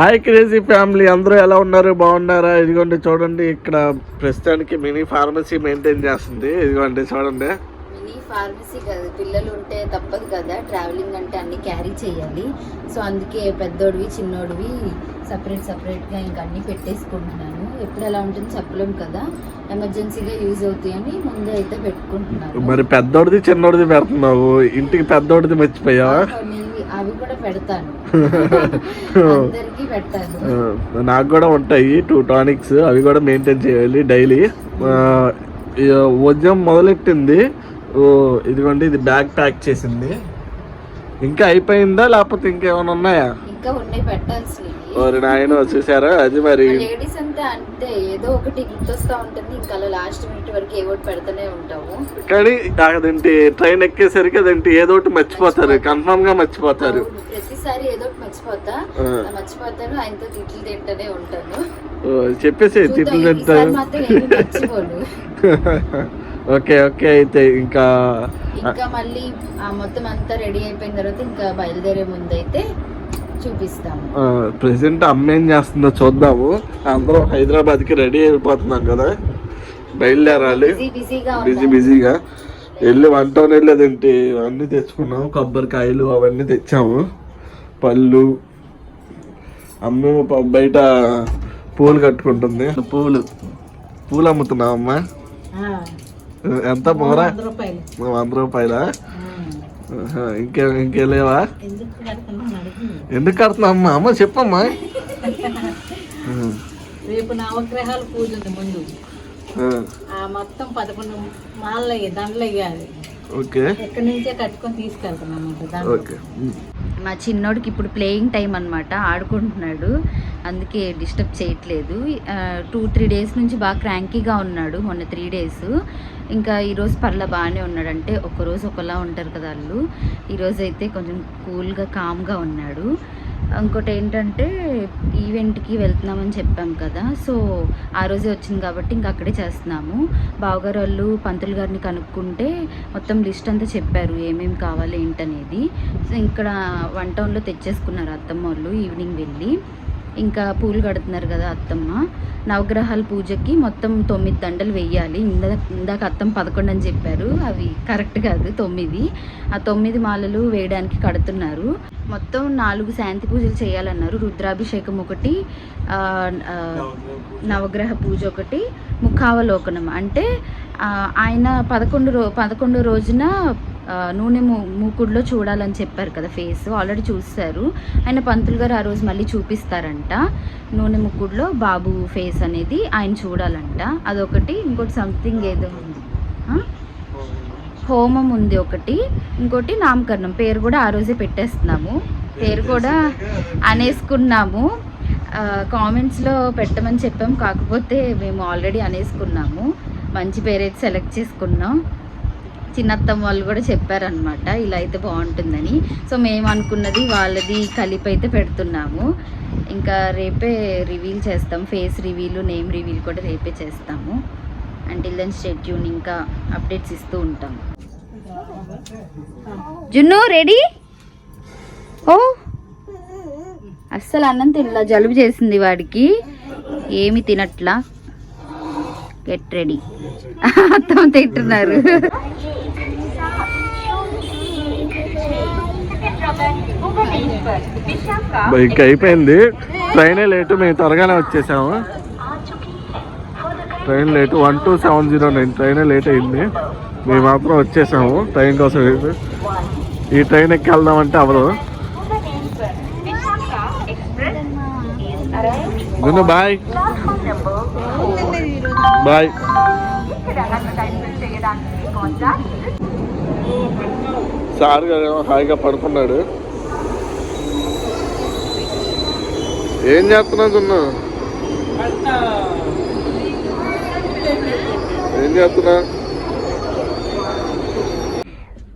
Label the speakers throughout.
Speaker 1: Hi crazy family అందరూ ఎలా ఉన్నారు? బాగున్నారా? ఇదిగోండి చూడండి. ఇక్కడ ప్రస్తుతానికి మినీ ఫార్మసీ మెయింటైన్ చేస్తుంది. ఇదిగోండి చూడండి.
Speaker 2: మినీ ఫార్మసీ కదా పిల్లలు ఉంటే తప్పదు కదా. ట్రావెలింగ్ అంటే అన్ని క్యారీ చేయాలి. సో అందుకే పెద్దోడివి చిన్నోడివి సపరేట్ సపరేట్గా ఇంకా అన్ని పెట్టేసుకుంటున్నాను. ఎప్పుడు ఎలా ఉంటుంది చెప్పలేం కదా. ఎమర్జెన్సీగా యూజ్ అవుతాయని ముందే అయితే పెట్టుకుంటున్నాను.
Speaker 1: మరి పెద్దోడిది చిన్నోడిది పెడుతున్నావు? ఇంటికి పెద్దోడిది మర్చిపోయావా?
Speaker 2: అవి కూడా పెడతాను. అందరికీ పెడతాను.
Speaker 1: నాకు కూడా ఉంటాయి టూ టానిక్స్ అవి కూడా మెయింటైన్ చేయాలి డైలీ. ఉద్యమం మొదలెట్టింది. ఇదిగోండి ఇది బ్యాగ్ ప్యాక్ చేసింది. ఇంకా అయిపోయిందా లేకపోతే ఇంకేమైనా ఉన్నాయా?
Speaker 2: ఇంకా ఉన్నాయి పెట్టాల్సినవి.
Speaker 1: ఓరి నాయన చూసారా అది మరి
Speaker 2: లేడీస్ అంతా అంటే ఏదో ఒకటి గుర్తొస్తా ఉంటుంది. ఇంకా అలా లాస్ట్ మినిట్ వరకు ఒకటి పెడుతూనే ఉంటాము.
Speaker 1: కానీ అదేంటి ట్రైన్ ఎక్కేసరికి అదేంటి ఏదో ఒకటి మర్చిపోతారు. కన్ఫర్మ్గా మర్చిపోతారు.
Speaker 2: ప్రతిసారి ఏదో ఒకటి మర్చిపోతా. మర్చిపోతాను ఆయనతో తిట్లు తింటూనే ఉంటాను.
Speaker 1: ఓ, చెప్పేసి తిట్లు తింటారు. ఓకే ఓకే అయితే ఇంకా
Speaker 2: ఇంకా మళ్ళీ మొత్తం అంతా రెడీ అయిపోయిన తర్వాత ఇంకా బయలుదేరే ముందు అయితే చూపిస్తాము.
Speaker 1: ప్రెసెంట్ అమ్మ ఏం చేస్తుందో చూద్దాము. అందరం హైదరాబాద్కి రెడీ అయిపోతున్నాం కదా. బయలుదేరాలి.
Speaker 2: బిజీ బిజీగా
Speaker 1: బిజీ బిజీగా. వెళ్ళి వన్ టౌన్ వెళ్ళేదేంటి అన్నీ తెచ్చుకున్నాము. కొబ్బరికాయలు అవన్నీ తెచ్చాము. పళ్ళు. అమ్మేమో ప- బయట పూలు కట్టుకుంటుంది. పూలు. పూలు అమ్ముతున్నావు అమ్మ? ఎంత మొగరా వంద రూపాయల. ఇంకే ఇంకే లేవా? ఎందుకు కడుతున్నావు అమ్మ? అమ్మ చెప్పమ్మా.
Speaker 3: రేపు నవగ్రహాల పూజ ఉంది ముందు. మొత్తం పదకొండు మాలలు అయ్యాయి దండలు అయ్యాలి.
Speaker 1: ఓకే.
Speaker 3: ఎక్కడి నుంచే కట్టుకొని తీసుకెళ్తున్నాం
Speaker 1: ఓకే.
Speaker 2: మా చిన్నోడికి ఇప్పుడు ప్లేయింగ్ టైం అనమాట ఆడుకుంటున్నాడు. అందుకే డిస్టర్బ్ చేయట్లేదు. టూ త్రీ డేస్ నుంచి బాగా క్రాంకీగా ఉన్నాడు మొన్న త్రీ డేస్ ఇంకా ఈరోజు పర్లా బాగానే ఉన్నాడు అంటే ఒకరోజు ఒకలా ఉంటారు కదా వాళ్ళు ఈరోజు అయితే కొంచెం కూల్గా కామ్గా ఉన్నాడు. ఇంకోటి ఏంటంటే ఈవెంట్కి వెళ్తున్నామని చెప్పాం కదా సో ఆ రోజే వచ్చింది కాబట్టి ఇంక అక్కడే చేస్తున్నాము. బావగారు వాళ్ళు పంతులు గారిని కనుక్కుంటే మొత్తం లిస్ట్ అంతా చెప్పారు ఏమేమి కావాలి ఏంటనేది. సో ఇక్కడ వన్ టౌన్లో తెచ్చేసుకున్నారు అత్తమ్మ వాళ్ళు ఈవినింగ్ వెళ్ళి. ఇంకా పూలు కడుతున్నారు కదా అత్తమ్మ. నవగ్రహాల పూజకి మొత్తం తొమ్మిది దండలు వెయ్యాలి ఇందాక ఇందాక అత్తమ్మ పదకొండు అని చెప్పారు. అవి కరెక్ట్ కాదు తొమ్మిది. ఆ తొమ్మిది మాలలు వేయడానికి కడుతున్నారు. మొత్తం నాలుగు శాంతి పూజలు చేయాలన్నారు. రుద్రాభిషేకం ఒకటి నవగ్రహ పూజ ఒకటి ముఖావలోకనం. అంటే ఆయన పదకొండు రో పదకొండు రోజున నూనె మూ మూకుడులో చూడాలని చెప్పారు కదా ఫేస్ ఆల్రెడీ చూస్తారు ఆయన పంతులు గారు ఆ రోజు మళ్ళీ చూపిస్తారంట. నూనె ముక్కుడులో బాబు ఫేస్ అనేది ఆయన చూడాలంట. అదొకటి. ఇంకోటి సంథింగ్ ఏదో ఉంది. హోమం ఉంది ఒకటి. ఇంకోటి నామకరణం. పేరు కూడా ఆ రోజే పెట్టేస్తున్నాము. పేరు కూడా అనేసుకున్నాము. కామెంట్స్లో పెట్టమని చెప్పాం కాకపోతే మేము ఆల్రెడీ అనేసుకున్నాము. మంచి పేరైతే సెలెక్ట్ చేసుకున్నాం. చిన్నత్తమ్మ వాళ్ళు కూడా చెప్పారనమాట ఇలా అయితే బాగుంటుందని. సో మేము అనుకున్నది వాళ్ళది కలిపి అయితే పెడుతున్నాము. ఇంకా రేపే రివీల్ చేస్తాం ఫేస్ రివీల్ నేమ్ రివీల్ కూడా రేపే చేస్తాము. అంటిల్ దెన్ షెడ్యూల్ ఇంకా అప్డేట్స్ ఇస్తూ ఉంటాం. జున్ను రెడీ ఓ! అస్సలు అన్నం తినలా జలుబు చేసింది వాడికి. ఏమి తినట్లా. గెట్ రెడీ అత్తం తింటున్నారు.
Speaker 1: బై, ఇంకా అయిపోయింది. ట్రైనే లేటు మేము త్వరగానే వచ్చేసాము. Train late one two seven zero nine. ట్రైనే late అయింది. మేము మాత్రం వచ్చేసాము. ట్రైన్ కోసం. ఈ ట్రైన్ ఎక్కి వెళ్దామంటే అవరు గును బాయ్. బాయ్. సార్ గారు ఏమో హాయిగా పడుకున్నాడు. ఏం చేస్తున్నావు గున్ను ఏం చేస్తున్నా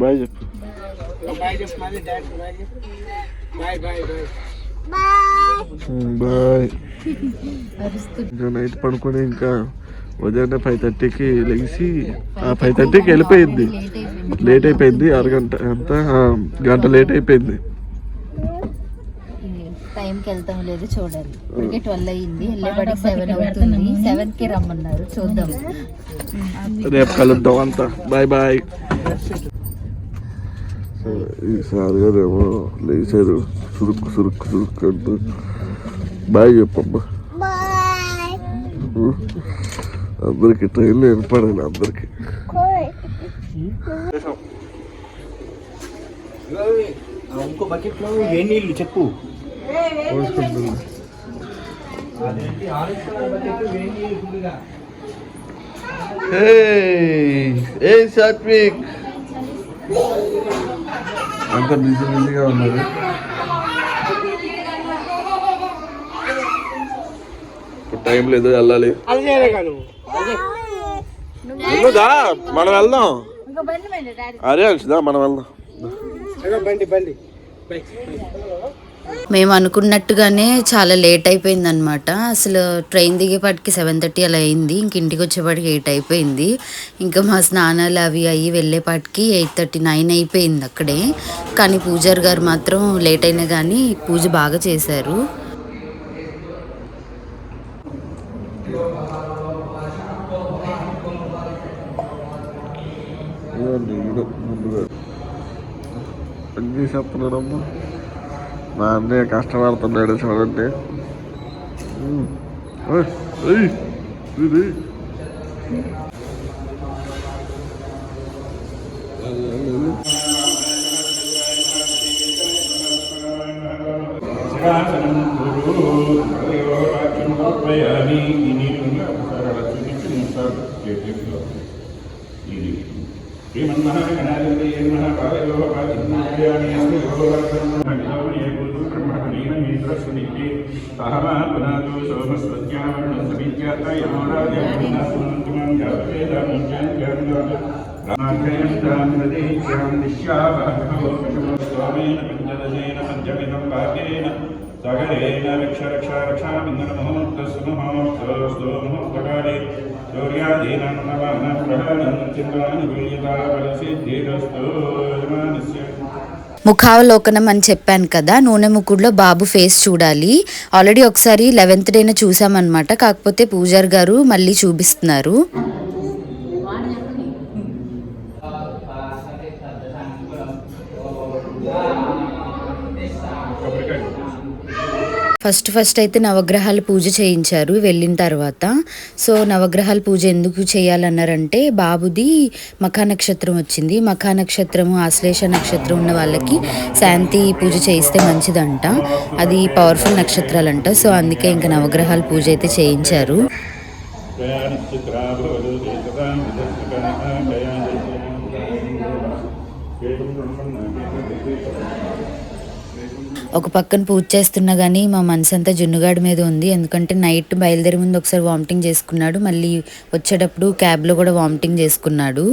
Speaker 1: బాయ్ చెప్పు. బాయ్. ఇంకా నైట్ పడుకొని ఇంకా ఉదయాన్నే ఫైవ్ థర్టీకి లెగిసి ఆ ఫైవ్ థర్టీకి వెళ్ళిపోయింది లేట్ అయిపోయింది అరగంట ఎంత? గంట లేట్ అయిపోయింది.
Speaker 2: టైంకి వెళ్తాం లేదు చూడాలి. ఇప్పటికే ట్వెల్వ్ అయ్యింది వెళ్ళేపాటికి సెవెన్ అవుతుంది. సెవెన్కి రమ్మన్నారు చూద్దాం.
Speaker 1: రేపు కలుద్దాం అంతా. బాయ్ బాయ్ ఈసారి గారేమో లేచారు. సురుక్కు సురుక్కు సురుక్కు అంటూ. బాయ్ చెప్పమ్మా. అందరికి ట్రైన్లో వినపడాలి అందరికి.
Speaker 4: ఇంకో బకెట్లో ఏ నీళ్ళు చెప్పు
Speaker 1: ఏ సాత్విక్. అంత బిజీ బిజీగా ఉన్నారు. ఇప్పుడు టైం లేదు వెళ్ళాలి. వెళ్ళదా మనం వెళ్దాం. అరే అంశదా మనం వెళ్దాం.
Speaker 4: బండి బండి.
Speaker 2: మేము అనుకున్నట్టుగానే చాలా లేట్ అయిపోయింది అనమాట అసలు ట్రైన్ దిగేపాటికి సెవెన్ థర్టీ అలా అయింది. ఇంక ఇంటికి వచ్చేపాటికి ఎయిట్ అయిపోయింది. ఇంకా మా స్నానాలు అవి అయ్యి వెళ్ళేపాటికి ఎయిట్ థర్టీ నైన్ అయిపోయింది అక్కడే. కానీ పూజారి గారు మాత్రం లేట్ అయినా కానీ పూజ బాగా చేశారు.
Speaker 1: చేసేస్తున్నాడమ్మా మా అన్నయ్య కష్టపడుతున్నాడు చూడండి ఉమ్. ఓయ్, ఇది.
Speaker 5: సగరేణ రక్ష రక్ష రక్షామిందనమహోత్తస్సుమహోత్తస్తోమహోత్తకాలే సూర్యాదీనం నవాన గ్రహణం
Speaker 2: ముఖావలోకనం అని చెప్పాను కదా నూనె ముక్కుడులో బాబు ఫేస్ చూడాలి ఆల్రెడీ ఒకసారి లెవెన్త్ డేన చూసామన్నమాట కాకపోతే పూజారి గారు మళ్ళీ చూపిస్తున్నారు ఫస్ట్ ఫస్ట్ అయితే నవగ్రహాల పూజ చేయించారు వెళ్ళిన తర్వాత. సో నవగ్రహాల పూజ ఎందుకు చేయాలన్నారంటే బాబుది మఖా నక్షత్రం వచ్చింది. మఖా నక్షత్రము ఆశ్లేష నక్షత్రం ఉన్న వాళ్ళకి శాంతి పూజ చేయిస్తే మంచిదంట. అది పవర్ఫుల్ నక్షత్రాలంట. సో అందుకే ఇంకా నవగ్రహాల పూజ అయితే చేయించారు. ఒక పక్కన పూజ చేస్తున్నా కానీ మా మనసు అంతా జున్నుగాడి మీద ఉంది. ఎందుకంటే నైట్ బయలుదేరి ముందు ఒకసారి వామిటింగ్ చేసుకున్నాడు. మళ్ళీ వచ్చేటప్పుడు క్యాబ్లో కూడా వామిటింగ్ చేసుకున్నాడు.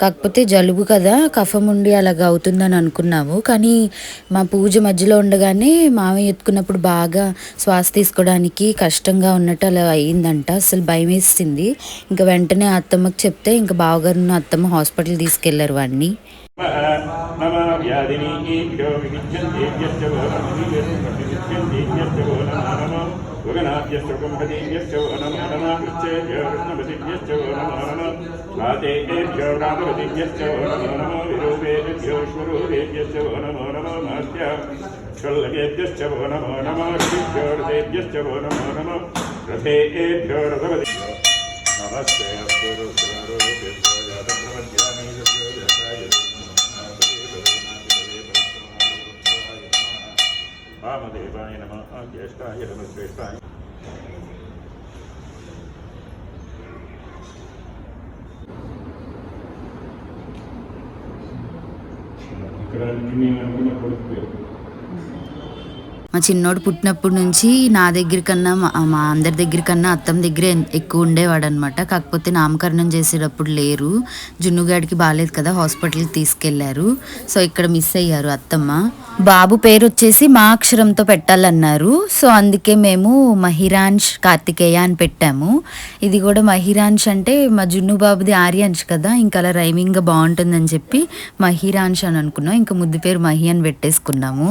Speaker 2: కాకపోతే జలుబు కదా కఫం ఉండి అలాగ అవుతుందని అనుకున్నాము. కానీ మా పూజ మధ్యలో ఉండగానే మామయ్య ఎత్తుకున్నప్పుడు బాగా శ్వాస తీసుకోవడానికి కష్టంగా ఉన్నట్టు అలా అయ్యిందంట అసలు భయం వేసింది. ఇంకా వెంటనే అత్తమ్మకి చెప్తే ఇంకా బావగారు అత్తమ్మ హాస్పిటల్ తీసుకెళ్ళారు వాడిని.
Speaker 5: నమ వ్యాధినీభ్యో వివిధ్యంతేభ్యశ్చ వో నమో వో నమో గగనాభ్యశ్చ కుంభదేభ్యశ్చ వో నమో నమో కృచ్చేభ్యో వో నమో నమో వో నమో నమో విరూపేభ్యో స్వరూపేభ్యశ్చ వో నమో నమో మాస్య క్షుల్లకేభ్యశ్చ వో నమో నమో వో నమో నమో రథేభ్యో నమస్తే అస్తు వామదేవాయ నమ జ్యేష్ఠాయ నమ శ్రేష్ఠాయ ఇక్కడ నేను అనుకున్న కొడుకు పేరు
Speaker 2: మా చిన్నోడు పుట్టినప్పటి నుంచి నా దగ్గర కన్నా మా మా అందరి దగ్గర కన్నా అత్తం దగ్గరే ఎక్కువ ఉండేవాడు అనమాట కాకపోతే నామకరణం చేసేటప్పుడు లేరు. జున్నుగాడికి బాగాలేదు కదా హాస్పిటల్కి తీసుకెళ్ళారు. సో ఇక్కడ మిస్ అయ్యారు అత్తమ్మ. బాబు పేరు వచ్చేసి మా అక్షరంతో పెట్టాలన్నారు. సో అందుకే మేము మహిరాన్ష్ కార్తికేయ అని పెట్టాము. ఇది కూడా మహిరాన్ష్ అంటే మా జున్ను బాబుది ఆర్యాంష్ కదా ఇంకా అలా రైమింగ్గా బాగుంటుందని చెప్పి మహిరాన్ష్ అని అనుకున్నాం. ఇంకా ముద్దు పేరు మహి అని పెట్టేసుకున్నాము.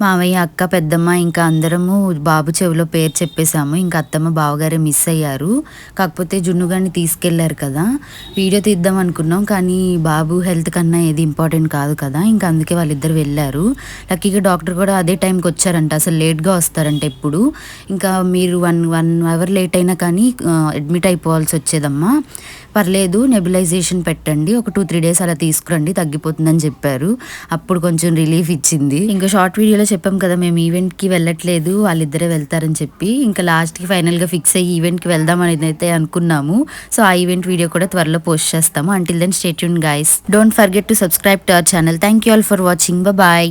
Speaker 2: మామయ్య అక్క పెద్దమ్మ ఇంకా అందరము బాబు చెవిలో పేరు చెప్పేశాము. ఇంకా అత్తమ్మ బావగారే మిస్ అయ్యారు. కాకపోతే జున్నుగాని తీసుకెళ్ళారు కదా. వీడియో తీద్దాం అనుకున్నాం కానీ బాబు హెల్త్ కన్నా ఏది ఇంపార్టెంట్ కాదు కదా. ఇంకా అందుకే వాళ్ళిద్దరు వెళ్ళారు. లక్కీగా డాక్టర్ కూడా అదే టైంకి వచ్చారంట. అసలు లేట్గా వస్తారంట ఎప్పుడు. ఇంకా మీరు వన్ వన్ అవర్ లేట్ అయినా కానీ అడ్మిట్ అయిపోవాల్సి వచ్చేదమ్మా. పర్లేదు నెబిలైజేషన్ పెట్టండి. ఒక టూ త్రీ డేస్ అలా తీసుకురండి. తగ్గిపోతుందని చెప్పారు. అప్పుడు కొంచెం రిలీఫ్ ఇచ్చింది. ఇంకా షార్ట్ వీడియోలో చెప్పాం కదా మేము ఈవెంట్కి వెళ్ళట్లేదు వాళ్ళిద్దరే వెళ్తారని చెప్పి. ఇంకా లాస్ట్కి ఫైనల్గా ఫిక్స్ అయ్యి ఈవెంట్కి వెళ్దాం అనేది అయితే అనుకున్నాము. సో ఆ ఈవెంట్ వీడియో కూడా త్వరలో పోస్ట్ చేస్తాము. Until then stay tuned guys don't forget to subscribe to our channel thank you all for watching bye